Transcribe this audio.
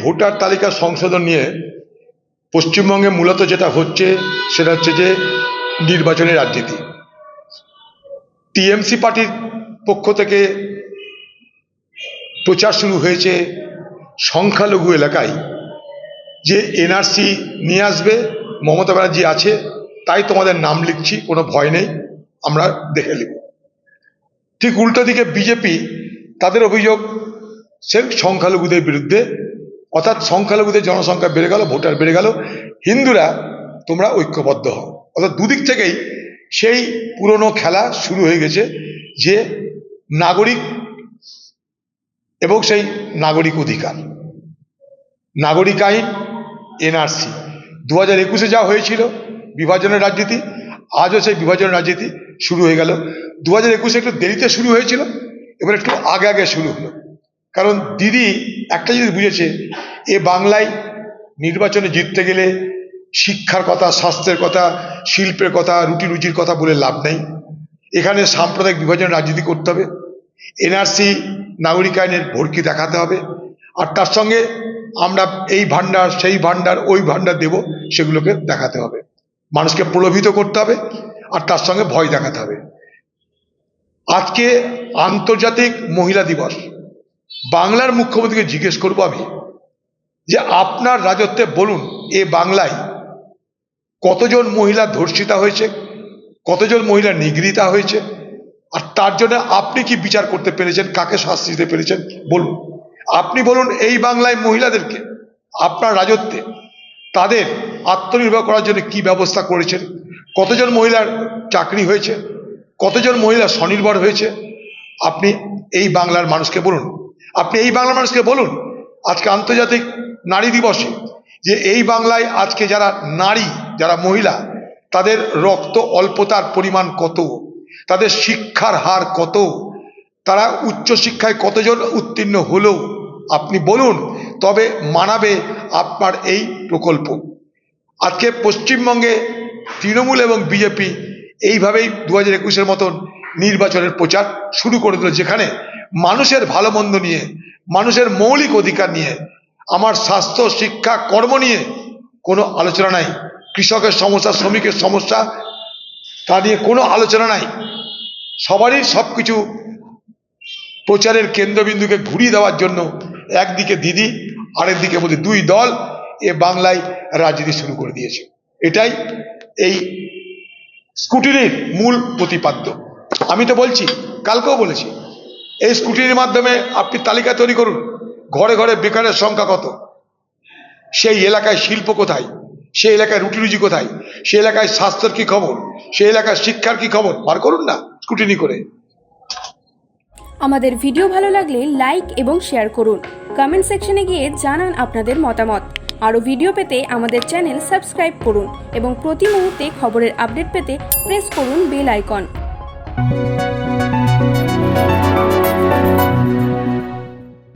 Voter তালিকা সংশোধন নিয়ে পশ্চিমবঙ্গে মূলত যেটা হচ্ছে, সেটা হচ্ছে যে নির্বাচনী রাজনীতি। টিএমসি পার্টির পক্ষ থেকে প্রচার শুরু হয়েছে সংখ্যালঘু এলাকায়। যে এনআরসি নিয়ে আসবে, মমতা ব্যানার্জি আছে, তাই তোমাদের নাম লিখছি, কোনো ভয় নেই, আমরা দেখে নেব। ঠিক উল্টো দিকে বিজেপি, তাদের অভিযোগ, সে সংখ্যালঘুদের বিরুদ্ধে অর্থাৎ সংখ্যালঘুদের জনসংখ্যা বেড়ে গেল, ভোটার বেড়ে গেল, হিন্দুরা তোমরা ঐক্যবদ্ধ হও। অর্থাৎ দুদিক থেকেই সেই পুরনো খেলা শুরু হয়ে গেছে যে নাগরিক এবং সেই নাগরিক অধিকার। নাগরিক আইন, এনআরসি। দু হাজার একুশে যা হয়েছিল বিভাজনের রাজনীতি, আজও সেই বিভাজনের রাজনীতি শুরু হয়ে গেল। দু হাজার একুশে একটু দেরিতে শুরু হয়েছিল, এবার একটু আগে আগে শুরু হলো। কারণ দিদি একটা জিনিস বুঝেছে, এ বাংলায় নির্বাচনে জিততে গেলে শিক্ষার কথা, স্বাস্থ্যের কথা, শিল্পের কথা, রুটি রুজির কথা বলে লাভ নেই। এখানে সাম্প্রদায়িক বিভাজন রাজনীতি করতে হবে, এনআরসি নাগরিক আইনের ভর্তি দেখাতে হবে, আর তার সঙ্গে আমরা এই ভান্ডার সেই ভান্ডার ওই ভান্ডার দেব, সেগুলোকে দেখাতে হবে। মানুষকে প্রলোভিত করতে হবে, আর তার সঙ্গে ভয় দেখাতে হবে। আজকে আন্তর্জাতিক মহিলা দিবস বাংলার মুখ্যমন্ত্রীকে জিজ্ঞেস করব আমি যে আপনার রাজত্বে বলুন, এ বাংলায় কতজন মহিলা ধর্ষিতা হয়েছে, কতজন মহিলা নিগৃহীতা হয়েছে, আর তার জন্য আপনি কি বিচার করতে পেরেছেন, কাকে শাস্তি দিতে পেরেছেন, বলুন। আপনি বলুন, এই বাংলায় মহিলাদেরকে, আপনার রাজত্বে তাদের আত্মনির্ভর করার জন্য কি ব্যবস্থা করেছেন, কতজন মহিলার চাকরি হয়েছে, কতজন মহিলা স্বনির্ভর হয়েছে, আপনি এই বাংলার মানুষকে বলুন। আপনি এই বাংলার মানুষকে বলুন, আজকে আন্তর্জাতিক নারী দিবসে, যে এই বাংলায় আজকে যারা নারী, যারা মহিলা, তাদের রক্ত অল্পতার পরিমাণ কত? তাদের শিক্ষার হার কত? তারা উচ্চশিক্ষায় কতজন উত্তীর্ণ হলো? আপনি বলুন, তবে মানাবে আপনার এই প্রকল্প। আজকে পশ্চিমবঙ্গে তৃণমূল এবং বিজেপি এইভাবেই দু হাজার একুশের মতন নির্বাচনের প্রচার শুরু করে দিল, যেখানে মানুষের ভালো মন্দ নিয়ে, মানুষের মৌলিক অধিকার নিয়ে, আমার স্বাস্থ্য, শিক্ষা, কর্ম নিয়ে কোনো আলোচনা নাই। কৃষকের সমস্যা, শ্রমিকের সমস্যা, তা নিয়ে কোনো আলোচনা নাই। সবারই সব কিছু প্রচারের কেন্দ্রবিন্দুকে ঘুরিয়ে দেওয়ার জন্য একদিকে দিদি আরেক দিকে বলছে দুই দল এ বাংলায় রাজনীতি শুরু করে দিয়েছে। এটাই এই স্কুটিনির মূল প্রতিপাদ্য। আমি তো বলছি, কালকেও বলেছি এই স্কুটির মাধ্যমে আপনি তালিকা তৈরি করুন, ঘরে ঘরে বেকারের সংখ্যা কত? সেই এলাকায় শিল্প কোথায়? সেই এলাকায় রুটি রুজি কোথায়? সেই এলাকায় স্বাস্থ্যের কি খবর? সেই এলাকায় শিক্ষার কি খবর? বার করুন না স্কুটিনি করে। আমাদের ভিডিও ভালো লাগলে লাইক এবং শেয়ার করুন। কমেন্ট সেকশনে গিয়ে জানান আপনাদের মতামত। আরও ভিডিও পেতে আমাদের চ্যানেল সাবস্ক্রাইব করুন এবং প্রতি মুহূর্তে খবরের আপডেট পেতে প্রেস করুন বেল আইকন।